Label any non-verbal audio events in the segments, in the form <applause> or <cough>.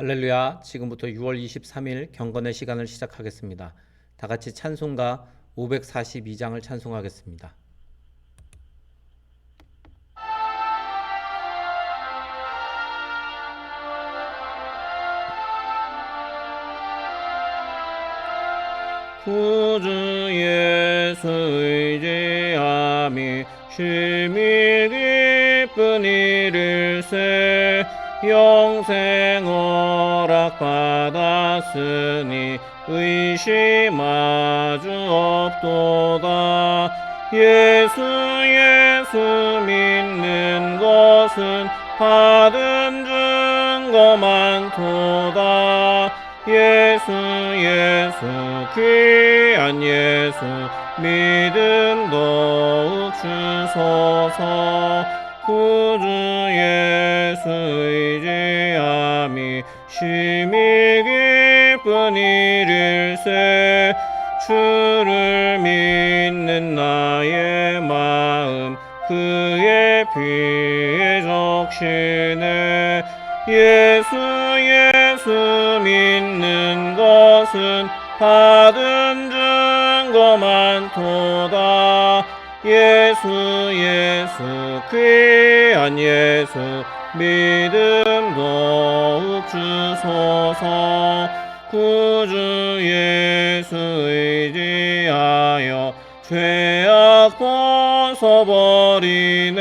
할렐루야. 지금부터 6월 23일 경건의 시간을 시작하겠습니다. 다 같이 찬송가 542장을 찬송하겠습니다. 구주 예수 의지함이 쉼이 기쁜 이를 세 영생 허락 받았으니 의심하주 없도다. 예수 예수 믿는 것은 받은 증거만 도다. 예수 예수 귀한 예수 믿음 더욱 주소서 구주 예수 의 지함이 심히 기쁜 일일세 주를 믿는 나의 마음 그의 피에 적시네 예수 예수 믿는 것은 받은 증거만 도다 예수 예수 귀한 예수 믿음 더욱 주소서. 구주 예수 의지하여 죄악 벗어버리네.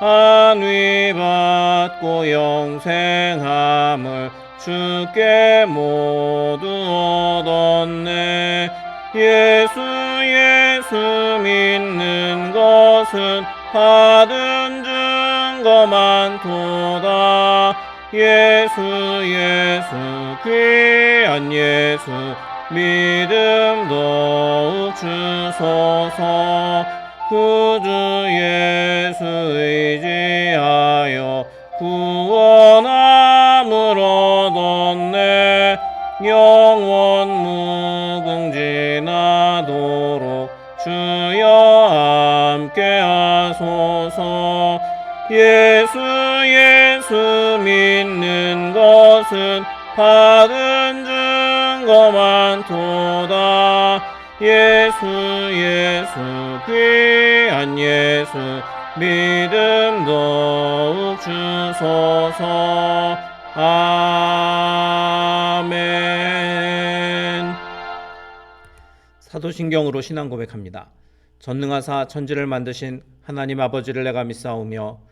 안위 받고 영생함을 주께 모두 얻었네. 예수 예수 믿는 것은 받은 증거만 도다. 예수 예수 귀한 예수 믿음 더욱 주소서. 구주 예수 의지하여 구원함을 얻었네. 영원 무궁지 예수 예수 믿는 것은 받은 증거만 도다. 예수 예수 귀한 예수 믿음 더욱 주소서. 아멘. 사도신경으로 신앙 고백합니다. 전능하사 천지를 만드신 하나님 아버지를 내가 믿사오며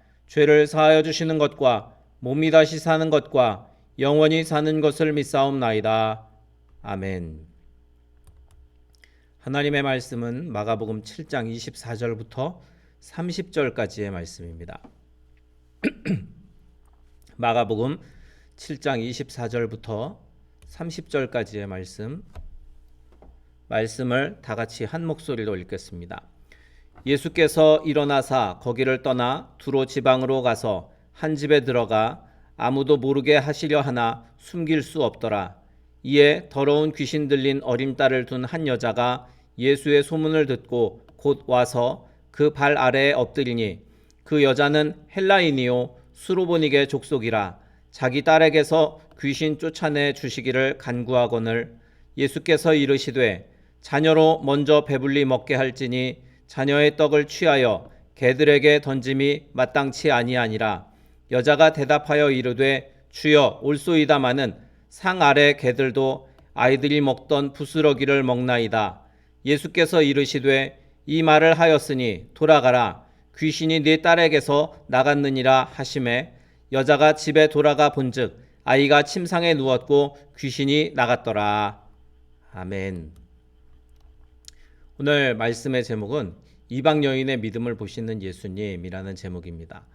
죄를 사하여 주시는 것과 몸이 다시 사는 것과 영원히 사는 것을 믿사옵나이다. 아멘. 하나님의 말씀은 마가복음 7장 24절부터 30절까지의 말씀입니다. <clears throat> 마가복음 7장 24절부터 30절까지의 말씀 말씀을 다 같이 한 목소리로 읽겠습니다. 예수께서 일어나사 거기를 떠나 두로 지방으로 가서 한 집에 들어가 아무도 모르게 하시려 하나 숨길 수 없더라. 이에 더러운 귀신 들린 어린 딸을 둔 한 여자가 예수의 소문을 듣고 곧 와서 그 발 아래에 엎드리니 그 여자는 헬라인이요 수로보닉의 족속이라 자기 딸에게서 귀신 쫓아내 주시기를 간구하거늘 예수께서 이르시되 자녀로 먼저 배불리 먹게 할지니 자녀의 떡을 취하여 개들에게 던짐이 마땅치 아니하니라. 여자가 대답하여 이르되 주여 올소이다마는 상 아래 개들도 아이들이 먹던 부스러기를 먹나이다. 예수께서 이르시되 이 말을 하였으니 돌아가라. 귀신이 네 딸에게서 나갔느니라 하심에 여자가 집에 돌아가 본즉 아이가 침상에 누웠고 귀신이 나갔더라. 아멘. 오늘 말씀의 제목은 이방 여인의 믿음을 보시는 예수님이라는 제목입니다.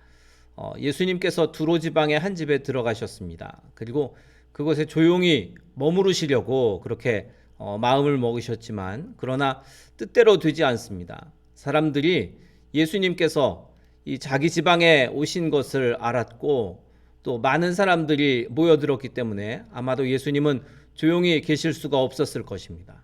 어, 예수님께서 두로 지방의 한 집에 들어가셨습니다. 그리고 그곳에 조용히 머무르시려고 그렇게 어, 마음을 먹으셨지만 그러나 뜻대로 되지 않습니다. 사람들이 예수님께서 이 자기 지방에 오신 것을 알았고 또 많은 사람들이 모여들었기 때문에 아마도 예수님은 조용히 계실 수가 없었을 것입니다.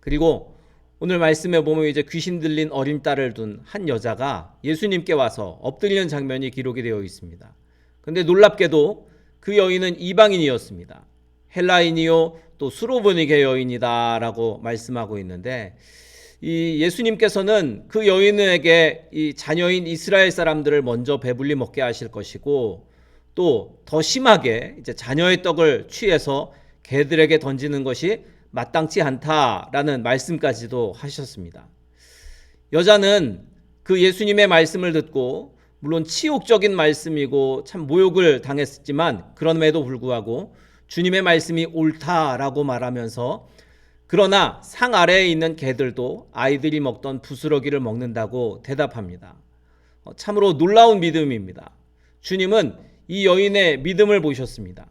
그리고 오늘 말씀에 보면 이제 귀신 들린 어린 딸을 둔 한 여자가 예수님께 와서 엎드리는 장면이 기록이 되어 있습니다. 근데 놀랍게도 그 여인은 이방인이었습니다. 헬라인이요 또 수로보니게 여인이다라고 말씀하고 있는데 이 예수님께서는 그 여인에게 이 자녀인 이스라엘 사람들을 먼저 배불리 먹게 하실 것이고 또 더 심하게 이제 자녀의 떡을 취해서 개들에게 던지는 것이 마땅치 않다라는 말씀까지도 하셨습니다. 여자는 그 예수님의 말씀을 듣고 물론 치욕적인 말씀이고 참 모욕을 당했지만 그럼에도 불구하고 주님의 말씀이 옳다라고 말하면서 그러나 상 아래에 있는 개들도 아이들이 먹던 부스러기를 먹는다고 대답합니다. 어, 참으로 놀라운 믿음입니다. 주님은 이 여인의 믿음을 보셨습니다.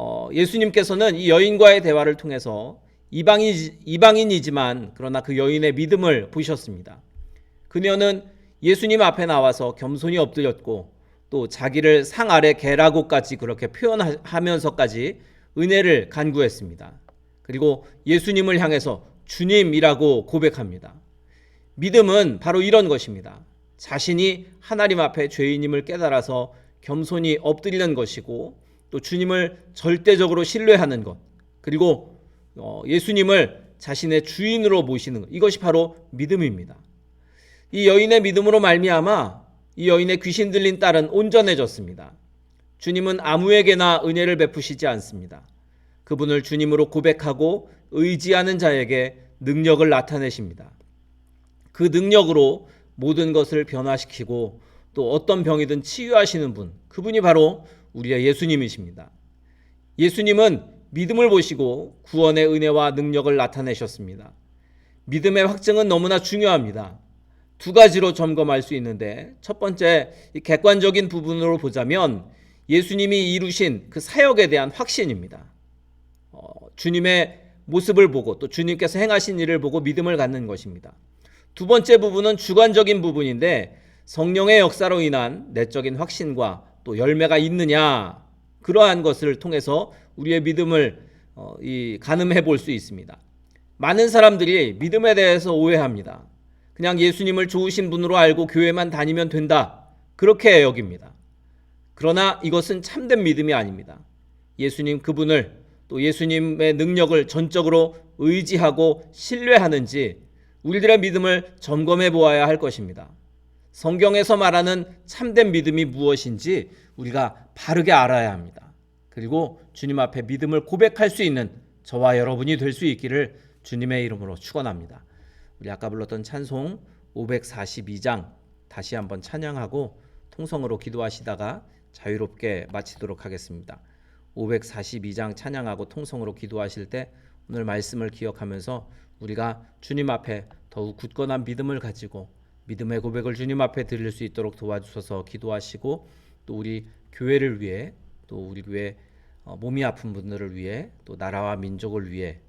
어, 예수님께서는 이 여인과의 대화를 통해서 이방인, 이방인이지만 그러나 그 여인의 믿음을 보셨습니다. 그녀는 예수님 앞에 나와서 겸손히 엎드렸고 또 자기를 상 아래 개라고까지 그렇게 표현하면서까지 은혜를 간구했습니다. 그리고 예수님을 향해서 주님이라고 고백합니다. 믿음은 바로 이런 것입니다. 자신이 하나님 앞에 죄인임을 깨달아서 겸손히 엎드리는 것이고 또 주님을 절대적으로 신뢰하는 것 그리고 어, 예수님을 자신의 주인으로 모시는 것 이것이 바로 믿음입니다. 이 여인의 믿음으로 말미암아 이 여인의 귀신 들린 딸은 온전해졌습니다. 주님은 아무에게나 은혜를 베푸시지 않습니다. 그분을 주님으로 고백하고 의지하는 자에게 능력을 나타내십니다. 그 능력으로 모든 것을 변화시키고 또 어떤 병이든 치유하시는 분, 그분이 바로 우리의 예수님이십니다. 예수님은 믿음을 보시고 구원의 은혜와 능력을 나타내셨습니다. 믿음의 확증은 너무나 중요합니다. 두 가지로 점검할 수 있는데 첫 번째 객관적인 부분으로 보자면 예수님이 이루신 그 사역에 대한 확신입니다. 어, 주님의 모습을 보고 또 주님께서 행하신 일을 보고 믿음을 갖는 것입니다. 두 번째 부분은 주관적인 부분인데 성령의 역사로 인한 내적인 확신과 또 열매가 있느냐 그러한 것을 통해서 우리의 믿음을 어, 이 가늠해 볼 수 있습니다. 많은 사람들이 믿음에 대해서 오해합니다. 그냥 예수님을 좋으신 분으로 알고 교회만 다니면 된다. 그렇게 여깁니다. 그러나 이것은 참된 믿음이 아닙니다. 예수님 그분을 또 예수님의 능력을 전적으로 의지하고 신뢰하는지 우리들의 믿음을 점검해 보아야 할 것입니다. 성경에서 말하는 참된 믿음이 무엇인지 우리가 바르게 알아야 합니다. 그리고 주님 앞에 믿음을 고백할 수 있는 저와 여러분이 될 수 있기를 주님의 이름으로 축원합니다. 우리 아까 불렀던 찬송 542장 다시 한번 찬양하고 통성으로 기도하시다가 자유롭게 마치도록 하겠습니다. 542장 찬양하고 통성으로 기도하실 때 오늘 말씀을 기억하면서 우리가 주님 앞에 더욱 굳건한 믿음을 가지고 믿음의 고백을 주님 앞에 드릴 수 있도록 도와주셔서 기도하시고 또 우리 교회를 위해 또 우리 교회 어, 몸이 아픈 분들을 위해 또 나라와 민족을 위해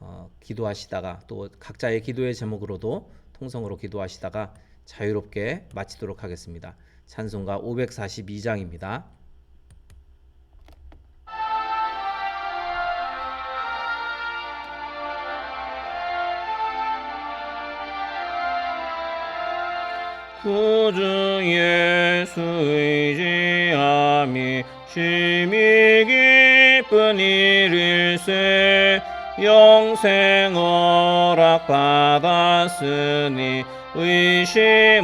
어, 기도하시다가 또 각자의 기도의 제목으로도 통성으로 기도하시다가 자유롭게 마치도록 하겠습니다. 찬송가 542장입니다. 구주 예수 의지함이 심히 기쁜 일일세 영생 허락 받았으니 의심하주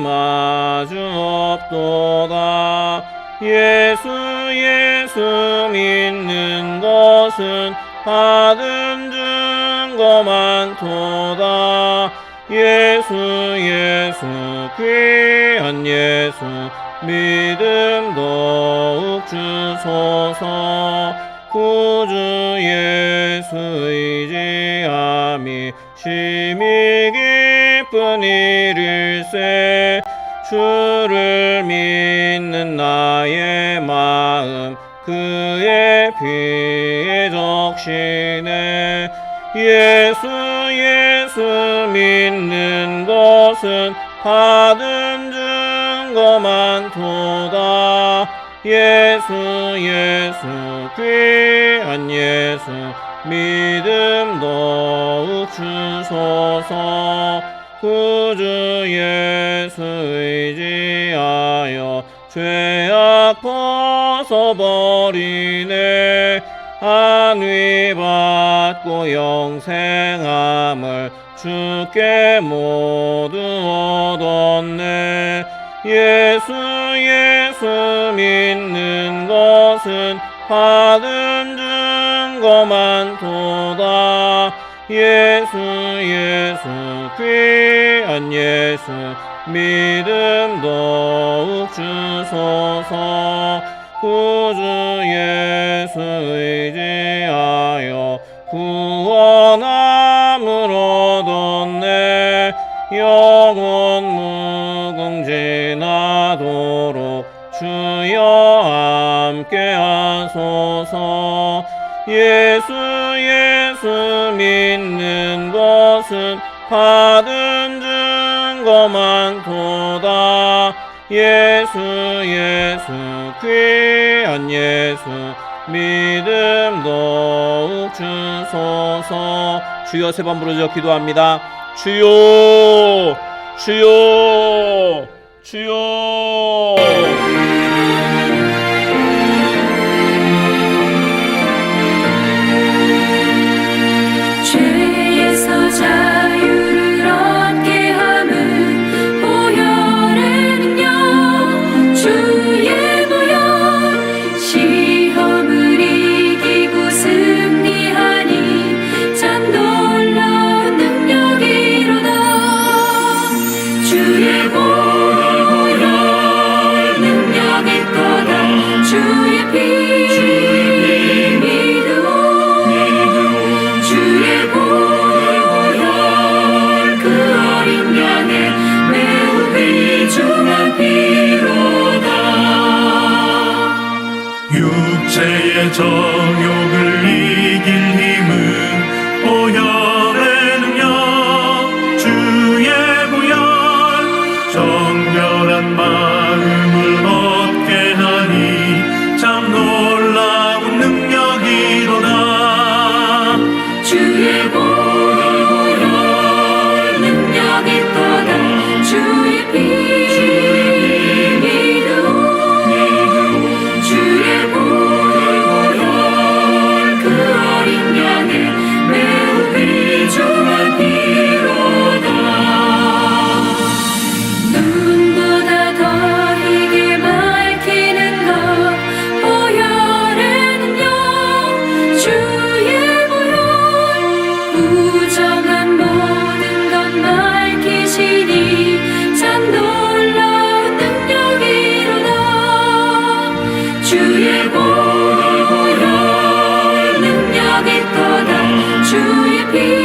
없도다. 예수 예수 믿는 것은 받은 증거 많도다 예수 예수 귀한 예수 믿음 더욱 주소서. 구주 예수 의 지함이 심히 기쁜 일일세 주를 믿는 나의 마음 그의 피에 적시네 예수 믿는 것은 받은 증거만 도다. 예수 예수 귀한 예수 믿음 더욱 주소서. 구주 예수 의지하여 죄악 벗어버리네 안위 받고 영생함을 주께 모두 얻었네. 예수 예수 믿는 것은 받은 증거만 도다. 예수 예수 귀한 예수 믿음 더욱 주소서. 구주 예수 의 예수 귀한 예수 믿음 더욱 주소서. 주여 세 번 부르짖어 기도합니다. 주여 주여 주여 주의 보혈 그 어린 양의 매우 귀중 정욕을 이길 힘은 보혈의 능력 주의 보혈. 정결한 마음을 얻게 하니 참 놀라운 능력이로다. 주의 보혈 주